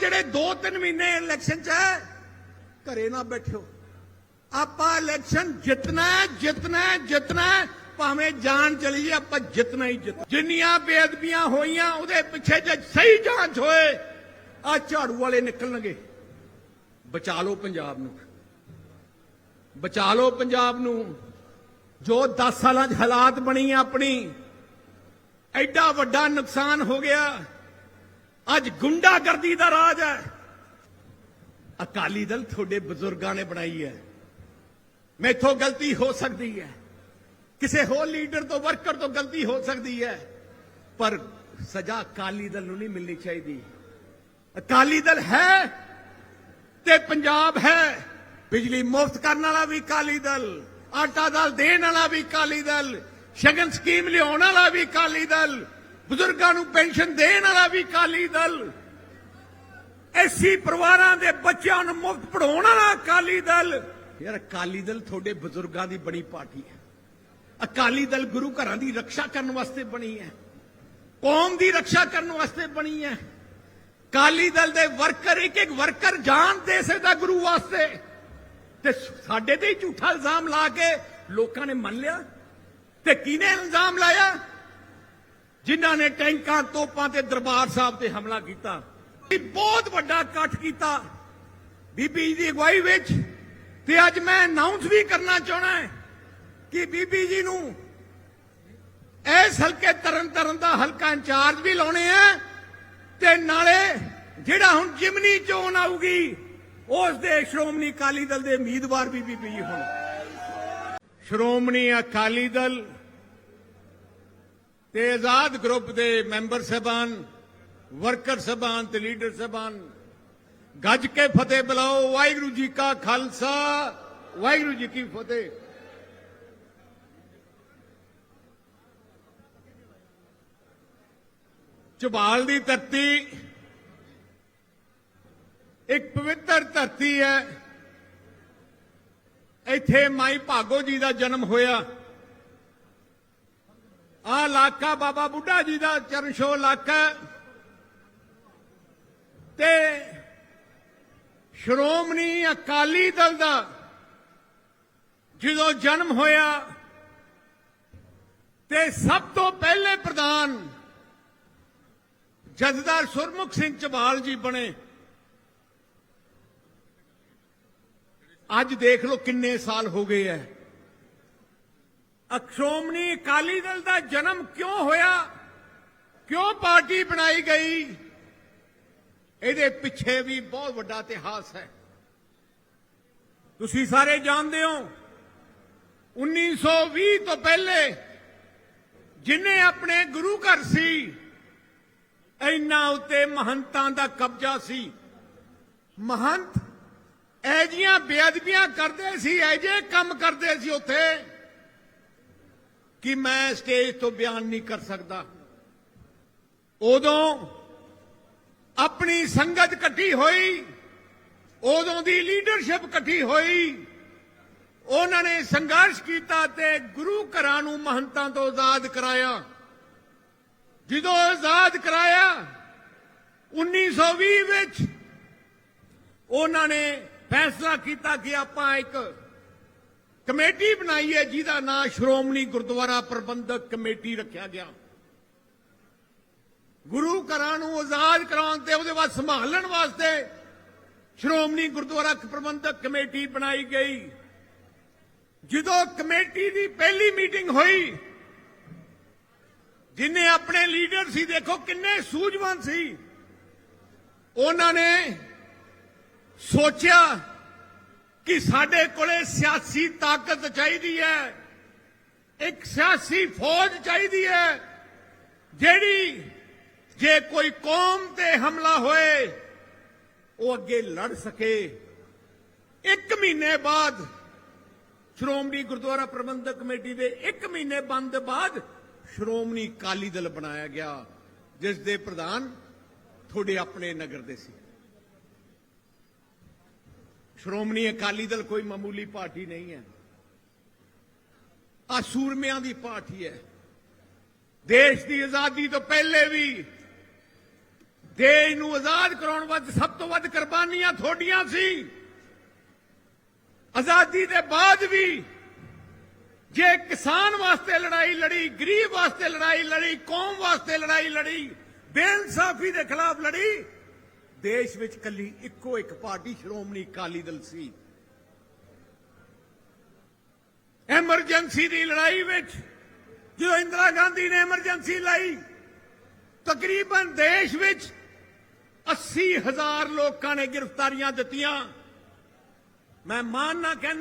ਜਿਹੜੇ 2-3 ਮਹੀਨੇ ਇਲੈਕਸ਼ਨ 'ਚ ਹੈ, ਘਰੇ ਨਾ ਬੈਠਿਓ। ਆਪਾਂ ਇਲੈਕਸ਼ਨ ਜਿੱਤਣਾ ਹੈ ਜਿੱਤਣਾ ਹੈ ਜਿੱਤਣਾ ਹੈ, ਭਾਵੇਂ ਜਾਨ ਚਲੀ ਜੇ ਆਪਾਂ ਜਿੱਤਣਾ ਹੀ ਜਿੱਤ ਜਿੰਨੀਆਂ ਬੇਅਦਬੀਆਂ ਹੋਈਆਂ, ਉਹਦੇ ਪਿੱਛੇ ਜੇ ਸਹੀ ਜਾਂਚ ਹੋਏ ਆ ਝਾੜੂ ਵਾਲੇ ਨਿਕਲਣਗੇ। ਬਚਾ ਲਓ ਪੰਜਾਬ ਨੂੰ। ਬਚਾ ਲਓ ਪੰਜਾਬ ਨੂੰ। ਜੋ 10 ਸਾਲਾਂ 'ਚ ਹਾਲਾਤ ਬਣੀ ਆਪਣੀ, ਐਡਾ ਵੱਡਾ ਨੁਕਸਾਨ ਹੋ ਗਿਆ। ਅੱਜ ਗੁੰਡਾਗਰਦੀ ਦਾ ਰਾਜ ਹੈ। ਅਕਾਲੀ ਦਲ ਤੁਹਾਡੇ ਬਜ਼ੁਰਗਾਂ ਨੇ ਬਣਾਈ ਹੈ। ਮੈਥੋਂ ਗਲਤੀ ਹੋ ਸਕਦੀ ਹੈ। ਕਿਸੇ ਹੋਰ ਲੀਡਰ ਤੋਂ, ਵਰਕਰ ਤੋਂ ਗਲਤੀ ਹੋ ਸਕਦੀ ਹੈ। ਪਰ ਸਜ਼ਾ ਅਕਾਲੀ ਦਲ ਨੂੰ ਨਹੀਂ ਮਿਲਣੀ ਚਾਹੀਦੀ। ਅਕਾਲੀ ਦਲ ਹੈ ਤੇ ਪੰਜਾਬ ਹੈ। ਬਿਜਲੀ ਮੁਫਤ ਕਰਨ ਵਾਲਾ ਵੀ ਅਕਾਲੀ ਦਲ, ਆਟਾ ਦਾਲ ਦੇਣ ਵਾਲਾ ਵੀ ਅਕਾਲੀ ਦਲ, ਸ਼ਗਨ ਸਕੀਮ ਲਿਆਉਣ ਵਾਲਾ ਵੀ ਅਕਾਲੀ ਦਲ ਬਜ਼ੁਰਗਾਂ ਨੂੰ ਪੈਨਸ਼ਨ ਦੇਣ ਵਾਲਾ ਵੀ ਅਕਾਲੀ ਦਲ। ਐਸੀ ਪਰਿਵਾਰਾਂ ਦੇ ਬੱਚਿਆਂ ਨੂੰ ਮੁਫਤ ਪੜਾਉਣ ਵਾਲਾ ਅਕਾਲੀ ਦਲ। ਯਾਰ ਅਕਾਲੀ ਦਲ ਤੁਹਾਡੇ ਬਜ਼ੁਰਗਾਂ ਦੀ ਬਣੀ ਪਾਰਟੀ ਹੈ। ਅਕਾਲੀ ਦਲ ਗੁਰੂ ਘਰਾਂ ਦੀ ਰੱਖਿਆ ਕਰਨ ਵਾਸਤੇ ਬਣੀ ਹੈ। ਕੌਮ ਦੀ ਰੱਖਿਆ ਕਰਨ ਵਾਸਤੇ ਬਣੀ ਹੈ। ਅਕਾਲੀ ਦਲ ਦੇ ਵਰਕਰ ਇੱਕ ਇੱਕ ਵਰਕਰ ਜਾਨ ਦੇ ਸਕਦਾ ਗੁਰੂ ਵਾਸਤੇ। ਤੇ ਸਾਡੇ ਤੇ ਹੀ ਝੂਠਾ ਇਲਜ਼ਾਮ ਲਾ ਕੇ ਲੋਕਾਂ ਨੇ ਮੰਨ ਲਿਆ। ਤੇ ਕਿਹਨੇ ਇਲਜ਼ਾਮ ਲਾਇਆ? ਜਿਨ੍ਹਾਂ ਨੇ ਟੈਂਕਾਂ, ਤੋਪਾਂ ਤੇ ਦਰਬਾਰ ਸਾਹਿਬ ਤੇ ਹਮਲਾ ਕੀਤਾ ਬਹੁਤ ਵੱਡਾ ਇਕੱਠ ਕੀਤਾ। ਬੀਬੀ ਜੀ ਦੀ ਅਗਵਾਈ ਵਿੱਚ ਤੇ ਅੱਜ ਮੈਂ ਅਨਾਉਂਸ ਵੀ ਕਰਨਾ ਚਾਹਣਾ ਹੈ ਕਿ ਬੀਬੀ ਜੀ ਨੂੰ ਇਸ ਹਲਕੇ ਤਰਨ ਤਰਨ ਦਾ ਹਲਕਾ ਇੰਚਾਰਜ ਵੀ ਲਾਉਣੇ ਆ ਤੇ ਨਾਲੇ ਜਿਹੜਾ ਹੁਣ ਜਿਮਨੀ ਚੋਣ ਆਊਗੀ, ਉਸ ਦੇ ਸ਼੍ਰੋਮਣੀ ਅਕਾਲੀ ਦਲ ਦੇ ਉਮੀਦਵਾਰ ਵੀ ਬੀਬੀ ਜੀ ਹੁਣ ਸ਼੍ਰੋਮਣੀ ਅਕਾਲੀ ਦਲ ਤੇ ਆਜ਼ਾਦ ਗਰੁੱਪ ਦੇ ਮੈਂਬਰ ਸਹਿਬਾਨ, ਵਰਕਰ ਸਹਿਬਾਨ ਤੇ ਲੀਡਰ ਸਹਿਬਾਨ, ਗੱਜ ਕੇ ਫਤਿਹ ਬੁਲਾਓ, ਵਾਹਿਗੁਰੂ ਜੀ ਕਾ ਖਾਲਸਾ, ਵਾਹਿਗੁਰੂ ਜੀ ਕੀ ਫਤਿਹ। ਝਬਾਲ ਦੀ ਧਰਤੀ ਇੱਕ ਪਵਿੱਤਰ ਧਰਤੀ ਹੈ। ਇੱਥੇ ਮਾਈ ਭਾਗੋ ਜੀ ਦਾ ਜਨਮ ਹੋਇਆ। ਆ ਇਲਾਕਾ ਬਾਬਾ ਬੁੱਢਾ ਜੀ ਦਾ ਚਰਨਸ਼ੋ ਇਲਾਕਾ ਤੇ ਸ਼੍ਰੋਮਣੀ ਅਕਾਲੀ ਦਲ ਦਾ ਜਦੋਂ ਜਨਮ ਹੋਇਆ, ਤੇ ਸਭ ਤੋਂ ਪਹਿਲੇ ਪ੍ਰਧਾਨ ਜਥੇਦਾਰ ਸੁਰਮੁਖ ਸਿੰਘ ਝਬਾਲ ਜੀ ਬਣੇ। ਅੱਜ ਦੇਖ ਲਓ ਕਿੰਨੇ ਸਾਲ ਹੋ ਗਏ ਐ। ਅਕਸ਼ੋਮਣੀ ਅਕਾਲੀ ਦਲ ਦਾ ਜਨਮ ਕਿਉਂ ਹੋਇਆ? ਕਿਉਂ ਪਾਰਟੀ ਬਣਾਈ ਗਈ? ਇਹਦੇ ਪਿੱਛੇ ਵੀ ਬਹੁਤ ਵੱਡਾ ਇਤਿਹਾਸ ਹੈ। ਤੁਸੀਂ ਸਾਰੇ ਜਾਣਦੇ ਹੋ 1920 ਤੋਂ ਪਹਿਲੇ ਜਿਨੇ ਆਪਣੇ ਗੁਰੂ ਘਰ ਸੀ, ਇੰਨਾ ਉਤੇ ਮਹੰਤਾਂ ਦਾ ਕਬਜ਼ਾ ਸੀ। ਮਹੰਤ ਐਜੀਆਂ ਬੇਅਦਬੀਆਂ ਕਰਦੇ ਸੀ ਐਜੇ ਕੰਮ ਕਰਦੇ ਸੀ ਉੱਥੇ। ਕਿ ਮੈਂ ਸਟੇਜ ਤੋਂ ਬਿਆਨ ਨਹੀਂ ਕਰ ਸਕਦਾ। ਉਦੋਂ ਆਪਣੀ ਸੰਗਤ ਇਕੱਠੀ ਹੋਈ, ਉਦੋਂ ਦੀ ਲੀਡਰਸ਼ਿਪ ਇਕੱਠੀ ਹੋਈ, ਉਹਨਾਂ ਨੇ ਸੰਘਰਸ਼ ਕੀਤਾ ਤੇ ਗੁਰੂ ਘਰਾਂ ਨੂੰ ਮਹੰਤਾਂ ਤੋਂ ਆਜ਼ਾਦ ਕਰਾਇਆ। ਜਦੋਂ ਆਜ਼ਾਦ ਕਰਾਇਆ 1920 ਵਿੱਚ ਉਹਨਾਂ ਨੇ ਫੈਸਲਾ ਕੀਤਾ ਕਿ ਆਪਾਂ ਇੱਕ ਕਮੇਟੀ ਬਣਾਈ ਹੈ, ਜਿਹਦਾ ਨਾਂ ਸ਼੍ਰੋਮਣੀ ਗੁਰਦੁਆਰਾ ਪ੍ਰਬੰਧਕ ਕਮੇਟੀ ਰੱਖਿਆ ਗਿਆ। ਗੁਰੂ ਘਰਾਂ ਨੂੰ ਆਜ਼ਾਦ ਕਰਾਉਣ ਤੇ ਉਹਦੇ ਬਾਅਦ ਸੰਭਾਲਣ ਵਾਸਤੇ ਸ਼੍ਰੋਮਣੀ ਗੁਰਦੁਆਰਾ ਪ੍ਰਬੰਧਕ ਕਮੇਟੀ ਬਣਾਈ ਗਈ। ਜਦੋਂ ਕਮੇਟੀ ਦੀ ਪਹਿਲੀ ਮੀਟਿੰਗ ਹੋਈ, ਜਿਨੇ ਆਪਣੇ ਲੀਡਰ ਸੀ, ਦੇਖੋ ਕਿੰਨੇ ਸੂਝਵਾਨ ਸੀ। ਉਹਨਾਂ ਨੇ ਸੋਚਿਆ ਕਿ ਸਾਡੇ ਕੋਲੇ ਸਿਆਸੀ ਤਾਕਤ ਚਾਹੀਦੀ ਹੈ। ਇੱਕ ਸਿਆਸੀ ਫੌਜ ਚਾਹੀਦੀ ਹੈ, ਜਿਹੜੀ ਜੇ ਕੋਈ ਕੌਮ ਤੇ ਹਮਲਾ ਹੋਏ, ਉਹ ਅੱਗੇ ਲੜ ਸਕੇ। ਇੱਕ ਮਹੀਨੇ ਬਾਅਦ ਸ਼੍ਰੋਮਣੀ ਗੁਰਦੁਆਰਾ ਪ੍ਰਬੰਧਕ ਕਮੇਟੀ ਦੇ ਇੱਕ ਮਹੀਨੇ ਬੰਦ ਬਾਅਦ ਸ਼੍ਰੋਮਣੀ ਅਕਾਲੀ ਦਲ ਬਣਾਇਆ ਗਿਆ, ਜਿਸ ਦੇ ਪ੍ਰਧਾਨ ਤੁਹਾਡੇ ਆਪਣੇ ਨਗਰ ਦੇ ਸੀ। ਸ਼੍ਰੋਮਣੀ ਅਕਾਲੀ ਦਲ ਕੋਈ ਮਾਮੂਲੀ ਪਾਰਟੀ ਨਹੀਂ ਹੈ। ਆ ਸੂਰਮਿਆਂ ਦੀ ਪਾਰਟੀ ਹੈ। ਦੇਸ਼ ਦੀ ਆਜ਼ਾਦੀ ਤੋਂ ਪਹਿਲੇ ਵੀ ਦੇਸ਼ ਨੂੰ ਆਜ਼ਾਦ ਕਰਾਉਣ ਵਾਸਤੇ ਸਭ ਤੋਂ ਵੱਧ ਕੁਰਬਾਨੀਆਂ ਤੁਹਾਡੀਆਂ ਸੀ। ਆਜ਼ਾਦੀ ਦੇ ਬਾਅਦ ਵੀ ਜੇ ਕਿਸਾਨ ਵਾਸਤੇ ਲੜਾਈ ਲੜੀ, ਗਰੀਬ ਵਾਸਤੇ ਲੜਾਈ ਲੜੀ, ਕੌਮ ਵਾਸਤੇ ਲੜਾਈ ਲੜੀ, ਬੇਇਨਸਾਫੀ ਦੇ ਖਿਲਾਫ ਲੜੀ ਦੇਸ਼ ਵਿੱਚ ਕੱਲੀ ਇੱਕੋ ਇੱਕ ਪਾਰਟੀ, ਸ਼੍ਰੋਮਣੀ ਅਕਾਲੀ ਦਲ ਸੀ। ਐਮਰਜੈਂਸੀ ਦੀ ਲੜਾਈ ਵਿੱਚ ਜਦੋਂ ਇੰਦਰਾ ਗਾਂਧੀ ਨੇ ਐਮਰਜੈਂਸੀ ਲਾਈ, ਤਕਰੀਬਨ ਦੇਸ਼ ਵਿੱਚ 80 ਹਜ਼ਾਰ ਲੋਕਾਂ ਨੇ ਗ੍ਰਿਫਤਾਰੀਆਂ ਦਿੱਤੀਆਂ। ਮੈਂ ਮਾਨਣਾ ਕਹਿੰਦਾ